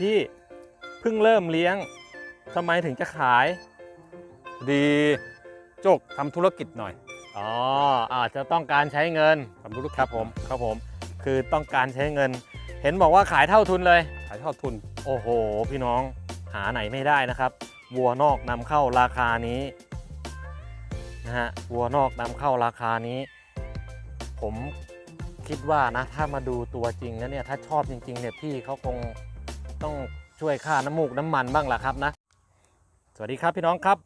พี่เพิ่งเริ่มเลี้ยงทำไมถึงจะขาย ดีโจกทำธุรกิจหน่อยอ๋ออาจจะต้องการใช้เงินทำธุรกิจครับผมครับผม คือต้องการใช้เงิน เห็นบอกว่าขายเท่าทุนเลย ขายทอดทุน โอ้โห พี่น้องหาไหนไม่ได้นะครับวัวนอกนำเข้าราคานี้นะฮะวัวนอกนำเข้าราคานี้ ผมคิดว่านะถ้ามาดูตัวจริงนะเนี่ยถ้าชอบจริงๆเนี่ยพี่เขาคง ต้องช่วยค่าน้ำมูกน้ำมันบ้างล่ะครับนะ สวัสดีครับพี่น้องครับ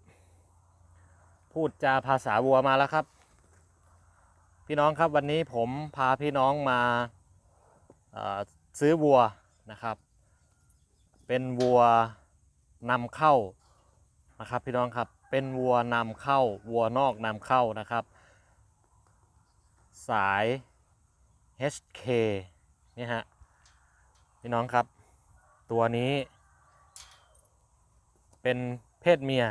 พูดจาภาษาวัวมาแล้วครับ พี่น้องครับวันนี้ผมพาพี่น้องมาซื้อวัวนะครับ เป็นวัวนำเข้านะครับพี่น้องครับเป็นวัวนำเข้าวัวนอกนำเข้านะครับ สาย HK นี่ฮะพี่น้องครับ ตัวนี้ เป็นเพศเมีย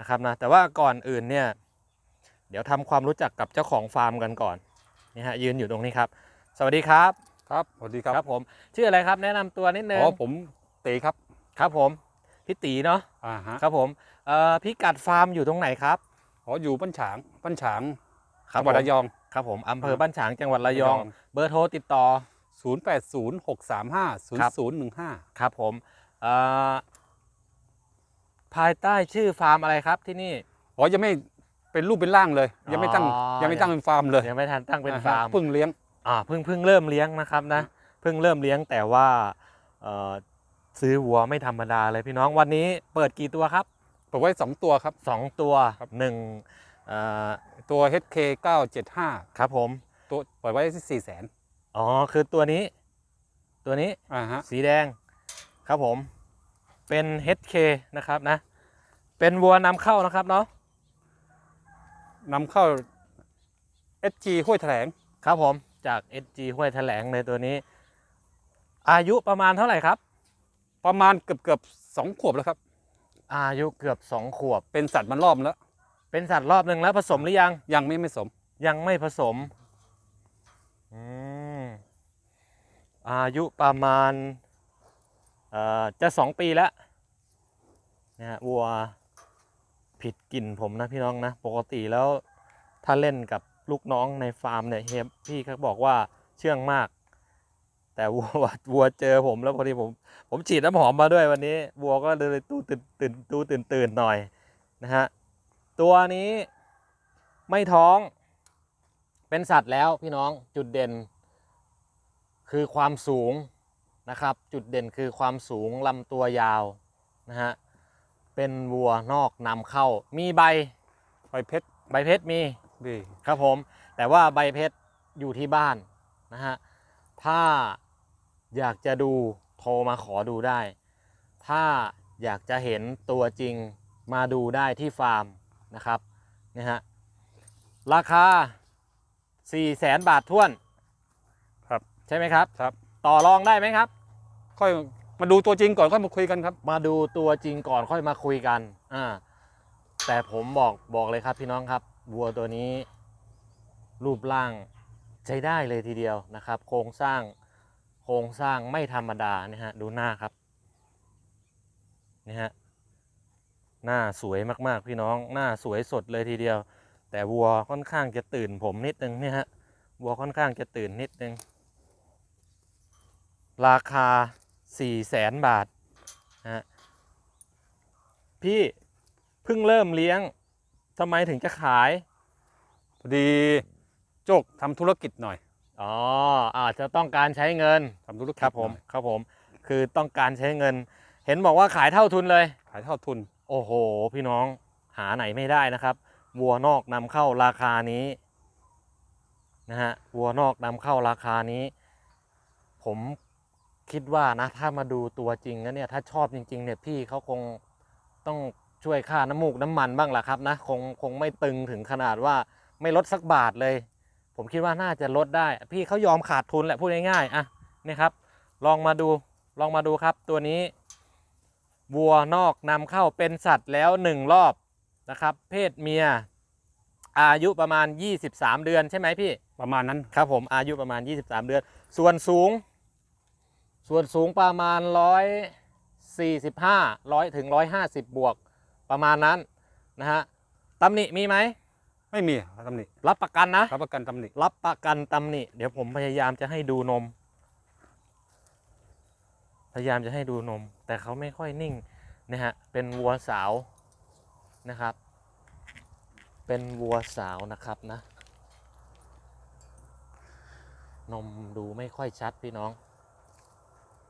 นะครับนะแต่ว่าก่อนอื่นเนี่ยเดี๋ยวทำความรู้จักกับเจ้าของฟาร์มกันก่อนนี่ฮะยืนอยู่ตรงนี้ครับ สวัสดีครับ ครับสวัสดีครับครับผมชื่ออะไรครับแนะนำตัวนิดนึงอ๋อผมเต๋ครับครับผมพี่ตีเนาะอ่าฮะครับผมเอ่อพิกัดฟาร์มอยู่ตรงไหนครับอ๋ออยู่บ้านฉางบ้านฉางครัจังหวัดผมระยองครับผมอำเภอครับบ้านฉางจังหวัดระยอง เบอร์โทรติดต่อ 0 8 0 6 3 5 0 0 1 5 ครับผมเอ่อภายใต้ชื่อฟาร์มอะไรครับที่นี่อ๋อยังไม่เป็นรูปเป็นร่างเลย ยังไม่ตั้งอ๋อยังไม่ตั้งเป็นฟาร์มเลยยังไม่ทันตั้งเป็นอ่ฮะฟาร์มเพิ่งเลี้ยงอ่าเพิ่งเพิ่งเริ่มเลี้ยงนะครับนะเพิ่งเริ่มเลี้ยงแต่ว่าเอ่อซื้อวัวไม่ธรรมดาเลยพี่น้องวันนี้เปิดกี่ตัวครับเปิดไว้ 2 ตัวครับสองตัวครับหนึ่งเอ่อตัว HK 975 ครับผมตัวเปิดไว้ที่4แสน อ๋อคือตัวนี้ ตัวนี้อ่าฮะสีแดงครับผม เป็น HK นะครับนะ เป็นวัวนำเข้านะครับเนาะนำเข้า SG ห้วยแถลงครับผมจาก SG ห้วยแถลงในตัวนี้ อายุประมาณเท่าไหร่ครับ ประมาณเกือบเกือบสองขวบแล้วครับ อายุเกือบ2ขวบ เป็นสัตว์มันรอบแล้ว เป็นสัตว์รอบหนึ่งแล้วผสมหรือยังยังไม่ไม่สมยังไม่ผสมอืม อายุประมาณเอ่อจะ2ปีแล้วนะฮะวัวผิดกลิ่นผมนะพี่น้องนะ ปกติแล้วถ้าเล่นกับลูกน้องในฟาร์มเนี่ยเฮียพี่เขาบอกว่าเชื่องมาก แต่วัววัวเจอผมแล้วพอดีผม ผมฉีดน้ำหอมมาด้วยวันนี้วัวก็เลยตู้ตื่นตื่นตู้ตื่นตื่นหน่อยนะฮะตัวนี้ไม่ท้อง เป็นสัตว์แล้วพี่น้องจุดเด่น คือความสูงนะครับ จุดเด่นคือความสูงลำตัวยาวนะฮะเป็นวัวนอกนำเข้า มีใบไปเพชรใบเพชรมีดีครับผม แต่ว่าใบเพชรอยู่ที่บ้านนะฮะถ้าอยากจะดูโทรมาขอดูได้ ถ้าอยากจะเห็นตัวจริงมาดูได้ที่ฟาร์มนะครับนะฮะราคา 4 0 0แสนบาทท้วนครับใช่ไหมครับ ครับ ต่อรองได้ไหมครับ ค่อยมาดูตัวจริงก่อนค่อยมาคุยกันครับ มาดูตัวจริงก่อนค่อยมาคุยกันอ่าแต่ผมบอกบอกเลยครับพี่น้องครับวัวตัวนี้ รูปร่างใช้ได้เลยทีเดียวนะครับ โครงสร้างโครงสร้างไม่ธรรมดานะฮะดูหน้าครับนี่ฮะหน้าสวยมากๆ พี่น้องหน้าสวยสดเลยทีเดียว แต่วัวค่อนข้างจะตื่นผมนิดนึงเนี่ยฮะวัวค่อนข้างจะตื่นนิดนึง ราคา4 0 0แสนบาทนะฮะพี่เพิ่งเริ่มเลี้ยงทำไมถึงจะขายพอดีโจกทำธุรกิจหน่อย อ๋ออาจจะต้องการใช้เงินทำธุรกิจครับผมหน่อยครับผมคือต้องการใช้เงิน เห็นบอกว่าขายเท่าทุนเลย ขายทอดทุน โอ้โห พี่น้องหาไหนไม่ได้นะครับ วัวนอกนำเข้าราคานี้นะฮะวัวนอกนำเข้าราคานี้ ผม คิดว่านะ ถ้ามาดูตัวจริงนะเนี่ยถ้าชอบจริง ๆ เนี่ยพี่เขาคงต้องช่วยค่าน้ำมูกน้ำมันบ้างแหละครับนะคงคงไม่ตึงถึงขนาดว่าไม่ลดสักบาทเลย ผมคิดว่าน่าจะลดได้ พี่เขายอมขาดทุนแหละพูดง่ายๆอะนี่ครับ ลองมาดูลองมาดูครับ ตัวนี้ วัวนอกนำเข้าเป็นสัตว์แล้วหนึ่งรอบนะครับ เพศเมีย อายุประมาณ 23 เดือนใช่ไหมพี่ประมาณนั้นครับผมอายุประมาณ 23 เดือน ส่วนสูง ส่วนสูงประมาณร้อย45 100ถึง150 บวกประมาณนั้นนะฮะตำหนิมีไหม ไม่มีตำหนิรับประกันนะ รับประกันตำหนิรับประกันตำหนิ เดี๋ยวผมพยายามจะให้ดูนม พยายามจะให้ดูนม แต่เขาไม่ค่อยนิ่งนะฮะ เป็นวัวสาวนะครับ เป็นวัวสาวนะครับนะ นมดูไม่ค่อยชัดพี่น้อง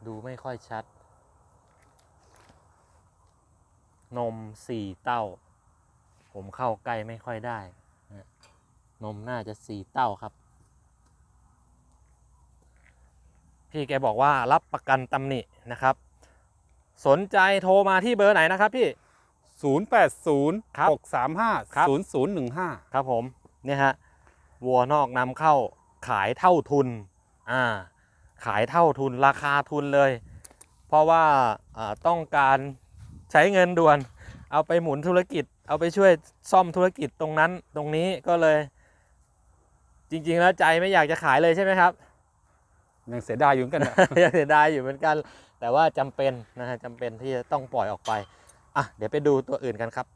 ดูไม่ค่อยชัด นมสี่เต้า ผมเข้าใกล้ไม่ค่อยได้ นมน่าจะสี่เต้าครับ พี่แกบอกว่ารับประกันตำหนินะครับ สนใจโทรมาที่เบอร์ไหนนะครับพี่ 080ครับ635ครับ0015 ครับผม เนี่ยฮะ วัวนอกนำเข้าขายเท่าทุน อ่า ขายเท่าทุนราคาทุนเลย เพราะว่าอ่าต้องการใช้เงินด่วน เอาไปหมุนธุรกิจ เอาไปช่วยซ่อมธุรกิจตรงนั้นตรงนี้ก็เลย จริง ๆ แล้วใจไม่อยากจะขายเลยใช่ไหมครับยังเสียดายอยู่เหมือนกันนะยังเสียดายอยู่เหมือนกัน แต่ว่าจำเป็นนะฮะจำเป็นที่จะต้องปล่อยออกไปอะเดี๋ยวไปดูตัวอื่นกันครับ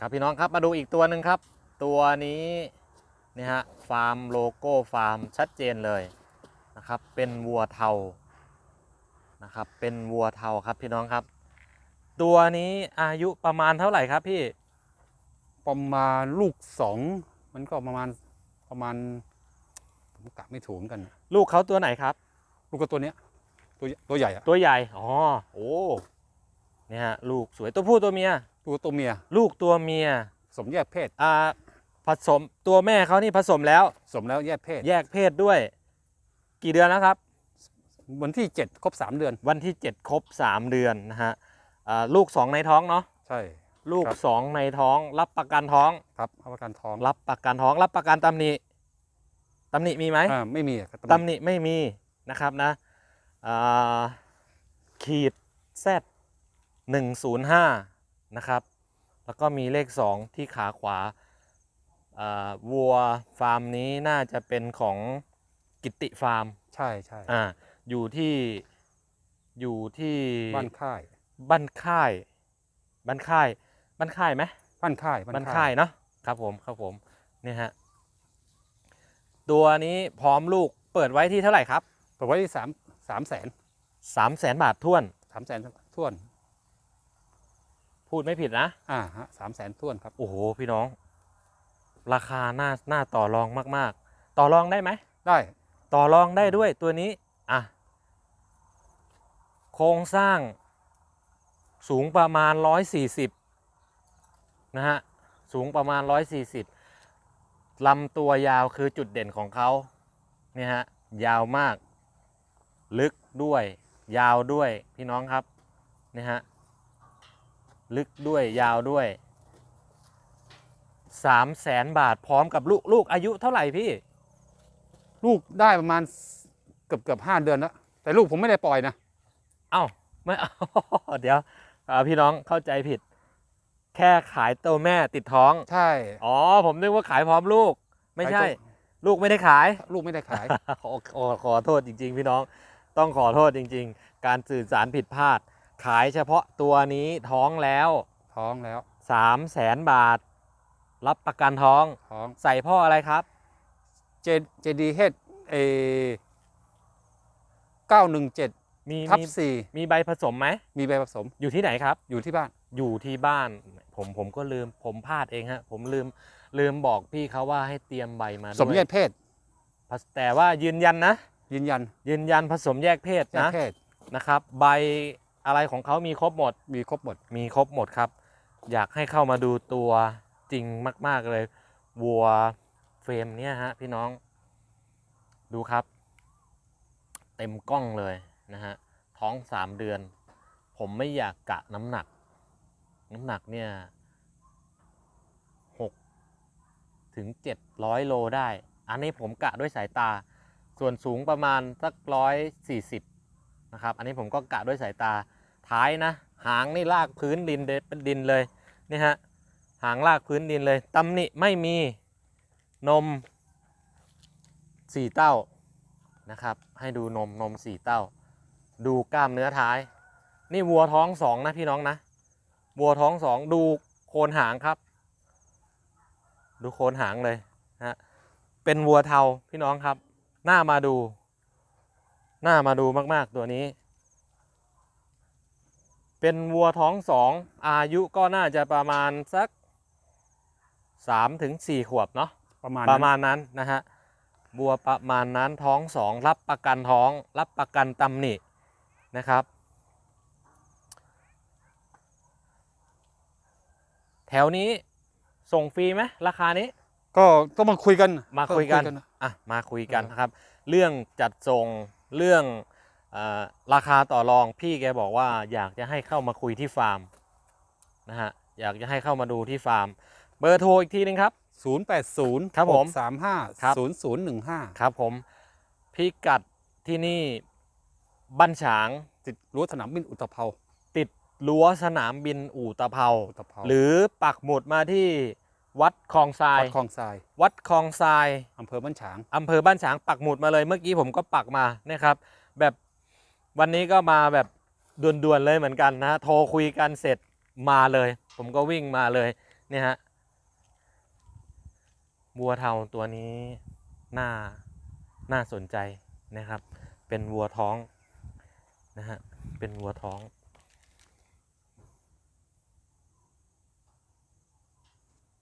ครับพี่น้องครับมาดูอีกตัวหนึ่งครับ ตัวนี้นี่ฮะฟาร์มโลโก้ฟาร์มชัดเจนเลย นะครับ เป็นวัวเทานะครับ เป็นวัวเทาครับพี่น้องครับ ตัวนี้อายุประมาณเท่าไหร่ครับพี่ประมาณลูกสองมันก็ประมาณประมาณผมกะไม่ถูกเหมือนกันนะลูกเขาตัวไหนครับ ลูกก็ตัวเนี้ย ตัวตัวใหญ่อะตัวใหญ่อ๋อโอ้เนี่ยฮะลูกสวยตัวผู้ตัวเมีย ตัวตัวเมีย ลูกตัวเมียสมแยกเพศอ่าผสมตัวแม่เขานี่ผสมแล้ว สมแล้วแยกเพศ แยกเพศด้วย กี่เดือนแล้วครับ วันที่ 7 ครบ 3 เดือน วันที่ 7 ครบ 3 เดือนนะฮะอ่าลูก 2 ในท้องเนาะใช่ ลูกครับ2ในท้อง รับประกันท้องครับเอาประกันท้อง รับประกันท้อง รับประกันตำหนิตำหนิมีไหมอ่าไม่มีอะครับตำหนิไม่มีนะครับนะอ่าขีดแซดหนึ่งศูนย์ห้านะครับ แล้วก็มีเลข2ที่ขาขวาอ่าวัวฟาร์มนี้น่าจะเป็นของ กิติฟาร์มใช่ใช่อ่าอยู่ที่อยู่ที่บ้านค่ายบ้านค่ายบ้านค่ายบ้านค่ายไหมบ้านค่ายบ้านค่ายเนาะครับผมครับผมเนี่ยฮะตัวนี้พร้อมลูกเปิดไว้ที่เท่าไหร่ครับเปิดไว้ที่สามสามแสนสามแสนบาทท้วนสามแสนท่วน พูดไม่ผิดนะ อ่าฮะสามแสนท่วนครับ โอ้โห พี่น้อง ราคาหน้าหน้าต่อรองมาก ๆ ต่อรองได้ไหม ได้ ต่อรองได้ด้วยตัวนี้ อะ โครงสร้างสูงประมาณ 140 นะฮะ สูงประมาณ 140ลำตัวยาวคือจุดเด่นของเขาเนี่ยฮะ ยาวมาก ลึกด้วย ยาวด้วยพี่น้องครับเนี่ยฮะ ลึกด้วยยาวด้วยสามแสนบาทพร้อมกับลูกลูกอายุเท่าไหร่พี่ ลูกได้ประมาณเกือบเกือบห้าเดือนแล้วแต่ลูกผมไม่ได้ปล่อยนะเอ้าไม่เอาเดี๋ยวอ่าพี่น้องเข้าใจผิด แค่ขายตัวแม่ติดท้อง ใช่ อ๋อ ผมนึกว่าขายพร้อมลูก ไม่ใช่ขายตัวลูกไม่ได้ขาย ลูกไม่ได้ขายขอขอขอโทษจริง ๆ พี่น้องต้องขอโทษจริง ๆ การสื่อสารผิดพลาด ขายเฉพาะตัวนี้ท้องแล้ว ท้องแล้ว3 0 0แสนบาท รับประกันท้องท้องใส่พ่ออะไรครับ เจเจดีเฮดเอเก้าหนึ่งเจ็ดมีทับมีสี่มีใบผสมไหม มีใบผสมอยู่ที่ไหนครับ อยู่ที่บ้าน อยู่ที่บ้าน ผมผมก็ลืมผมพลาดเองฮะ ผมลืมลืมบอกพี่เขาว่าให้เตรียมใบมาด้วยสมแยกเพศผสแต่ว่ายืนยันนะ ยืนยัน ยืนยันผสมแยกเพศแยกนะเพศนะครับ ใบอะไรของเขามีครบหมด มีครบหมด มีครบหมดครับ อยากให้เข้ามาดูตัวจริงมาก ๆเลยวัว เฟรมเนี้ยฮะพี่น้อง ดูครับ เต็มกล้องเลยนะฮะท้องสามเดือน ผมไม่อยากกะน้ำหนัก น้ำหนักเนี่ยหกถึงเจ็ดร้อยโลได้ อันนี้ผมกะด้วยสายตา ส่วนสูงประมาณสักร้อยสี่สิบนะครับ อันนี้ผมก็กะด้วยสายตา ท้ายนะ หางนี่ลากพื้นดินเดเป็นดินเลยนี่ฮะ หางลากพื้นดินเลยตำหนิไม่มี นมสี่เต้านะครับ ให้ดูนมนมสี่เต้า ดูกล้ามเนื้อท้าย นี่วัวท้องสองนะพี่น้องนะ วัวท้องสองดูโคนหางครับ ดูโคนหางเลยนะฮะเป็นวัวเทาพี่น้องครับ หน้ามาดู หน้ามาดูมาก ๆ ตัวนี้ เป็นวัวท้องสองอายุก็น่าจะประมาณสักสามถึงสี่ขวบเนาะ ประมาณปนั้ระนมาณนั้นนะฮะบัวประมาณนั้นท้องสองรับประกันท้อง รับประกันตำหนินะครับ แถวนี้ส่งฟรีไหมราคานี้ ก็ต้องมาคุยกันมาคุยกันต้องอะมาคุยกันเออนะครับ เรื่องจัดส่งเรื่องเออราคาต่อรองพี่แกบอกว่าอยากจะให้เข้ามาคุยที่ฟาร์มนะฮะอยากจะให้เข้ามาดูที่ฟาร์ม เบอร์โทรอีกทีนึงครับ ศูนย์แปดศูนย์ครับผมสามห้าครับศูนย์ศูนย์หนึ่งห้าครับผมพิกัดที่นี่บ้านฉางติดรั้วสนามบินอุตภเปาติดรั้วสนามบินอู่ตะเภาอุตภเปาหรือปักหมุดมาที่วัดคลองทราย วัดคลองทราย วัดคลองทรายอำเภอบ้านฉางอำเภอบ้านฉางปักหมุดมาเลยเมื่อกี้ผมก็ปักมานะครับ แบบวันนี้ก็มาแบบด่วนๆเลยเหมือนกันนะ โทรคุยกันเสร็จมาเลย ผมก็วิ่งมาเลยเนี่ยฮะ วัวเทาตัวนี้น่าน่าสนใจนะครับ เป็นวัวท้องนะฮะเป็นวัวท้อง